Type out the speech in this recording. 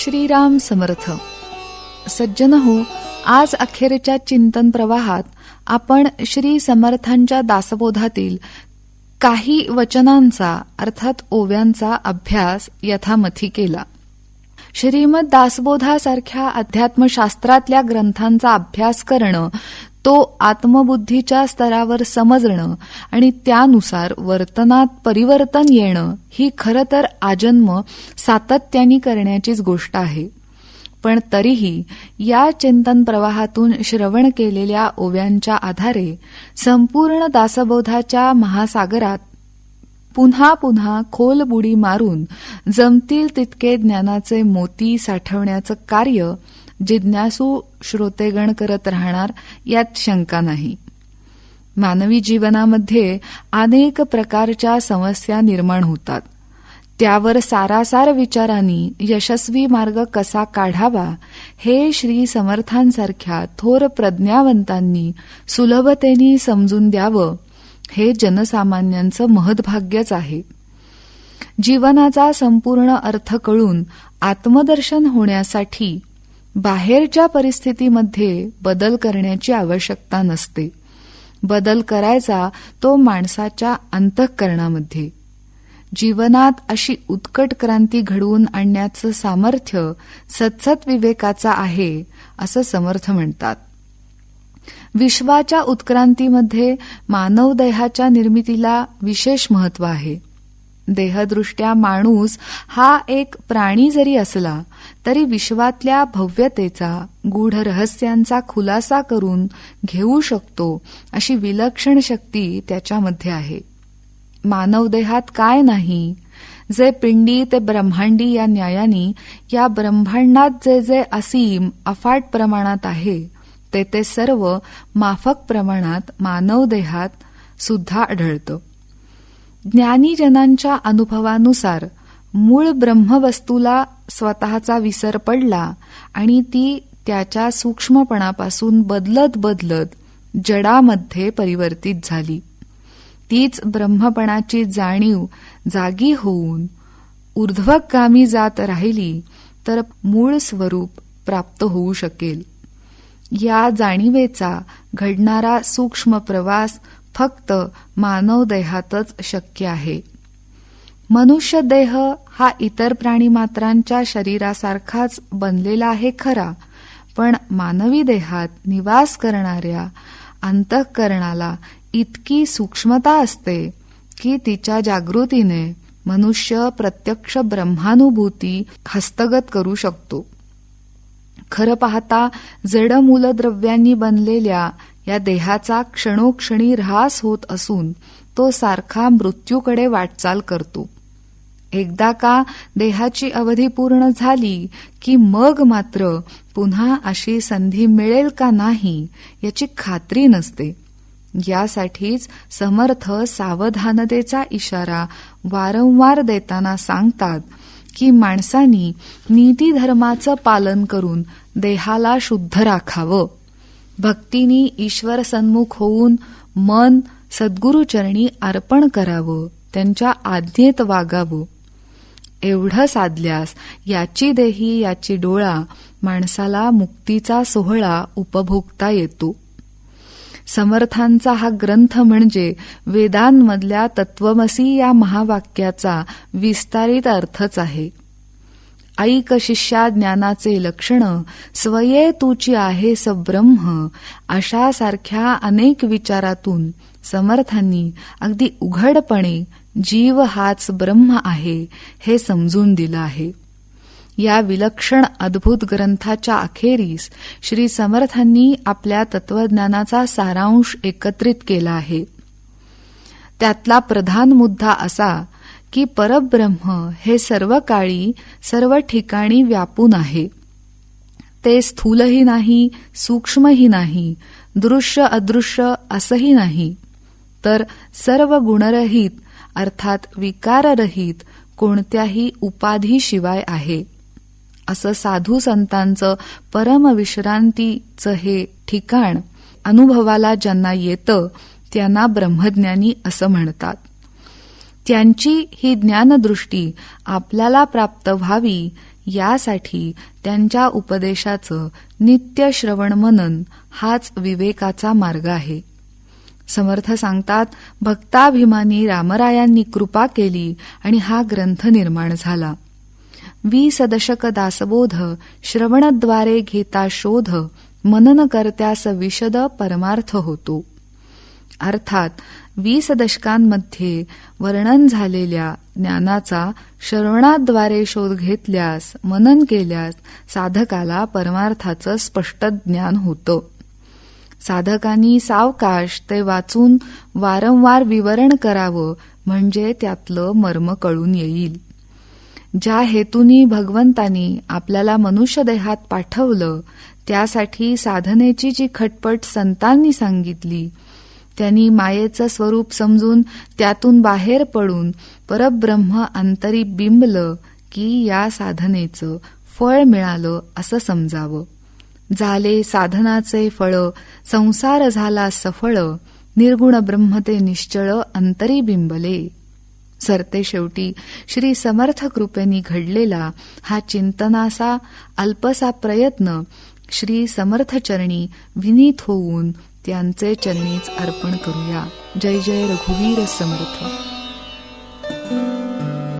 श्रीराम समर्थ. सज्जन हो आज अखेरच्या चिंतन प्रवाहात आपण श्री समर्थांच्या दासबोधातील काही वचनांचा अर्थात ओव्यांचा अभ्यास यथामथी केला. श्रीमद दासबोधासारख्या अध्यात्मशास्त्रातल्या ग्रंथांचा अभ्यास करणं तो आत्मबुद्धीच्या स्तरावर समजणं आणि त्यानुसार वर्तनात परिवर्तन येणं ही खरं तर आजन्म सातत्याने करण्याचीच गोष्ट आहे. पण तरीही या चिंतन प्रवाहातून श्रवण केलेल्या ओव्यांच्या आधारे संपूर्ण दासबोधाच्या महासागरात पुन्हा पुन्हा खोल बुडी मारून जमतील तितके ज्ञानाचे मोती साठवण्याचं कार्य जिज्ञासू श्रोतेगण करत राहणार यात शंका नाही. मानवी जीवनामध्ये अनेक प्रकारच्या समस्या निर्माण होतात. त्यावर सारासार विचारांनी यशस्वी मार्ग कसा काढावा हे श्री समर्थांसारख्या थोर प्रज्ञावंतांनी सुलभतेने समजून द्यावं हे जनसामान्यांचं महद्भाग्यच आहे. जीवनाचा संपूर्ण अर्थ कळून आत्मदर्शन होण्यासाठी बाहेरच्या परिस्थितीमध्ये बदल करण्याची आवश्यकता नसते. बदल करायचा तो माणसाच्या अंतःकरणामध्ये. जीवनात अशी उत्कट क्रांती घडवून आणण्याचं सामर्थ्य सत्सत विवेकाचा आहे असं समर्थ म्हणतात. विश्वाच्या उत्क्रांतीमध्ये मानवदेहाच्या निर्मितीला विशेष महत्त्व आहे. देहदृष्ट्या माणूस हा एक प्राणी जरी असला तरी विश्वातल्या भव्यतेचा गूढ रहस्यांचा खुलासा करून घेऊ शकतो अशी विलक्षण शक्ती त्याच्यामध्ये आहे. मानवदेहात काय नाही? जे पिंडी ते ब्रह्मांडी या न्यायानी या ब्रह्मांडात जे जे असीम अफाट प्रमाणात आहे ते ते सर्व माफक प्रमाणात मानवदेहात सुद्धा आढळतं. ज्ञानीजनांच्या अनुभवानुसार मूळ ब्रह्मवस्तूला स्वतःचा विसर पडला आणि ती त्याच्या सूक्ष्मपणापासून बदलत बदलत जडामध्ये परिवर्तित झाली. तीच ब्रह्मपणाची जाणीव जागी होऊन ऊर्ध्वगामी जात राहिली तर मूळ स्वरूप प्राप्त होऊ शकेल. या जाणीवेचा घडणारा सूक्ष्म प्रवास फक्त मानव देहातच शक्य आहे. मनुष्य देह हा इतर प्राणीमात्रांच्या शरीरासारखाच बनलेला आहे खरा पण मानवी देहात निवास करणाऱ्या अंतःकरणाला इतकी सूक्ष्मता असते की तिच्या जागृतीने मनुष्य प्रत्यक्ष ब्रह्मानुभूती हस्तगत करू शकतो. खरं पाहता जड मूलद्रव्यांनी बनलेल्या या देहाचा क्षणोक्षणी ऱ्हास होत असून तो सारखा मृत्यूकडे वाटचाल करतो. एकदा का देहाची अवधी पूर्ण झाली की मग मात्र पुन्हा अशी संधी मिळेल का नाही याची खात्री नसते. यासाठीच समर्थ सावधानतेचा इशारा वारंवार देताना सांगतात की माणसानी नीतीधर्माचं पालन करून देहाला शुद्ध राखावं. भक्तीनी ईश्वर सन्मुख होऊन मन सद्गुरुचरणी अर्पण करावं त्यांच्या आज्ञेत वागावं. एवढं साधल्यास याची देही याची डोळा माणसाला मुक्तीचा सोहळा उपभोगता येतो. समर्थांचा हा ग्रंथ म्हणजे वेदांमधल्या तत्वमसी या महावाक्याचा विस्तारित अर्थच आहे. ऐक शिष्या ज्ञानाचे लक्षण स्वये तुची आहे सब्रह्म अशा सारख्या अनेक विचारातून समर्थांनी अगदी उघडपणे जीव हाच ब्रह्म आहे हे समजून दिलं आहे. या विलक्षण अद्भुत ग्रंथाच्या अखेरीस श्री समर्थांनी आपल्या तत्वज्ञानाचा सारांश एकत्रित केला आहे. त्यातला प्रधान मुद्दा असा की परब्रह्म हे सर्व काळी सर्व ठिकाणी व्यापून आहे. ते स्थूलही नाही सूक्ष्मही नाही दृश्य अदृश्य असंही नाही. तर सर्व गुणरहित अर्थात विकाररहित कोणत्याही उपाधीशिवाय आहे. असं साधू संतांचं परमविश्रांतीचं हे ठिकाण अनुभवाला ज्यांना येतं त्यांना ब्रह्मज्ञानी असं म्हणतात. त्यांची ही ज्ञानदृष्टी आपल्याला प्राप्त व्हावी यासाठी त्यांच्या उपदेशाचं नित्य श्रवण मनन हाच विवेकाचा मार्ग आहे. समर्थ सांगतात भक्ताभिमानी रामरायांनी कृपा केली आणि हा ग्रंथ निर्माण झाला. वीस दशक दासबोध श्रवणद्वारे घेता शोध मनन करत्यास विशद परमार्थ होतो. अर्थात वीस दशकांमध्ये वर्णन झालेल्या ज्ञानाचा श्रवणाद्वारे शोध घेतल्यास मनन केल्यास साधकाला परमार्थाचं स्पष्ट ज्ञान होतं. साधकांनी सावकाश ते वाचून वारंवार विवरण करावं म्हणजे त्यातलं मर्म कळून येईल. ज्या हेतूनी भगवंतानी आपल्याला मनुष्यदेहात पाठवलं त्यासाठी साधनेची जी खटपट संतांनी सांगितली त्यांनी मायेचं स्वरूप समजून त्यातून बाहेर पडून परब्रह्म अंतरी बिंबलं की या साधनेचं फळ मिळालं असं समजावं. झाले साधनाचे फळ संसार झाला सफळ निर्गुण ब्रह्म ते निश्चळ अंतरी बिंबले. सरते शेवटी श्री समर्थ कृपेनी घडलेला हा चिंतनाचा अल्पसा प्रयत्न श्री समर्थ चरणी विनीत होऊन त्यांचे चरणीच अर्पण करूया. जय जय रघुवीर समर्थ